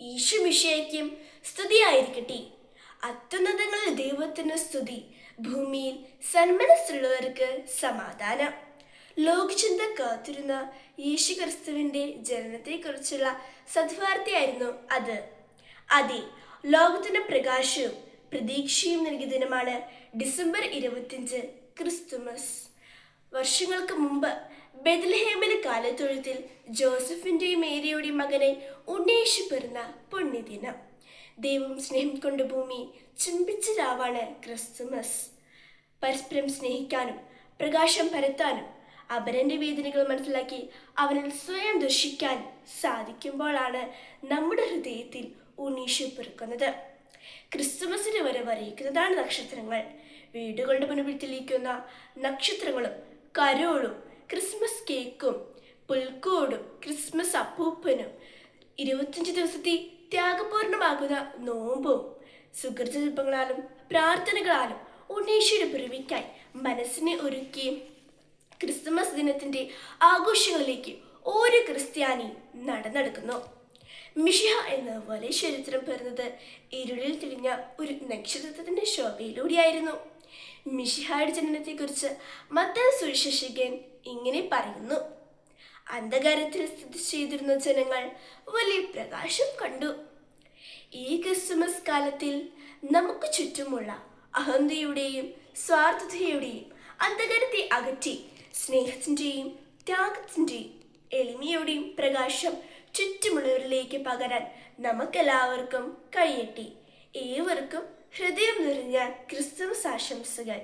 ഈശുമിഷയ്ക്കും സ്തുതിയായിരിക്കട്ടെ. അത്യുന്നതങ്ങളിൽ ദൈവത്തിന് സ്തുതി ഭൂമിയിൽ സന്മനസ്സുള്ളവർക്ക് സമാധാനം. ലോകചിന്ത കാത്തിരുന്ന യേശു ക്രിസ്തുവിന്റെ ജനനത്തെക്കുറിച്ചുള്ള സദ്വാർത്തയായിരുന്നു അത്. അതെ ലോകത്തിന് പ്രകാശവും പ്രതീക്ഷയും നൽകിയ ദിനമാണ് ഡിസംബർ ഇരുപത്തിയഞ്ച് ക്രിസ്തുമസ്. വർഷങ്ങൾക്ക് മുമ്പ് ബെത്ലഹേമിലെ കാലത്തൊഴുത്തിൽ ജോസഫിന്റെയും മേരിയുടെയും മകനെ ഉണ്ണേഷു പിറന്ന പുണ്യദിനം. ദൈവം സ്നേഹം കൊണ്ട് ഭൂമി ചുംബിച്ച രാവാണ് ക്രിസ്തുമസ്. പരസ്പരം സ്നേഹിക്കാനും പ്രകാശം പരത്താനും അപരന്റെ വേദനകൾ മനസ്സിലാക്കി അവനിൽ സ്വയം ദർശിക്കാൻ സാധിക്കുമ്പോഴാണ് നമ്മുടെ ഹൃദയത്തിൽ ഉണ്ണീഷു പിറക്കുന്നത് ക്രിസ്തുമസിന് വരെ വരയിക്കുന്നതാണ് നക്ഷത്രങ്ങൾ. വീടുകളുടെ മുൻപിൽ തെളിയിക്കുന്ന നക്ഷത്രങ്ങളും കരോളും ക്രിസ്മസ് കേക്കും പുൽക്കോടും ക്രിസ്മസ് അപ്പൂപ്പനും ഇരുപത്തിയഞ്ച് ദിവസത്തെ ത്യാഗപൂർണമാകുന്ന നോമ്പും സുഹൃത്തുൽപ്പങ്ങളാലും പ്രാർത്ഥനകളാലും ഉണ്ണീശ്വര പിറവിക്കായി മനസ്സിനെ ഒരുക്കി ക്രിസ്മസ് ദിനത്തിന്റെ ആഘോഷങ്ങളിലേക്ക് ഓരോ ക്രിസ്ത്യാനി നടന്നെടുക്കുന്നു. മിഷിഹ എന്ന പോലെ ചരിത്രം പിറന്നത് ഇരുളിൽ തെളിഞ്ഞ ഒരു നക്ഷത്രത്തിന്റെ ശോഭയിലൂടെയായിരുന്നു. മിഷിഹായുടെ ജനനത്തെക്കുറിച്ച് മറ്റൊരു സുവിശേഷകൻ ഇങ്ങനെ പറയുന്നു. അന്ധകാരത്തിൽ സ്ഥിതി ചെയ്തിരുന്ന ജനങ്ങൾ വലിയ പ്രകാശം കണ്ടു. ഈ ക്രിസ്തുമസ് കാലത്തിൽ നമുക്ക് ചുറ്റുമുള്ള അഹന്തയുടെയും സ്വാർത്ഥതയുടെയും അന്ധകാരത്തെ അകറ്റി സ്നേഹത്തിന്റെയും ത്യാഗത്തിന്റെയും എളിമയുടെയും പ്രകാശം ചുറ്റുമുള്ളവരിലേക്ക് പകരാൻ നമുക്കെല്ലാവർക്കും കഴിയട്ടെ. ഏവർക്കും ഹൃദയം നിറഞ്ഞ ക്രിസ്തുമസ് ആശംസകൾ.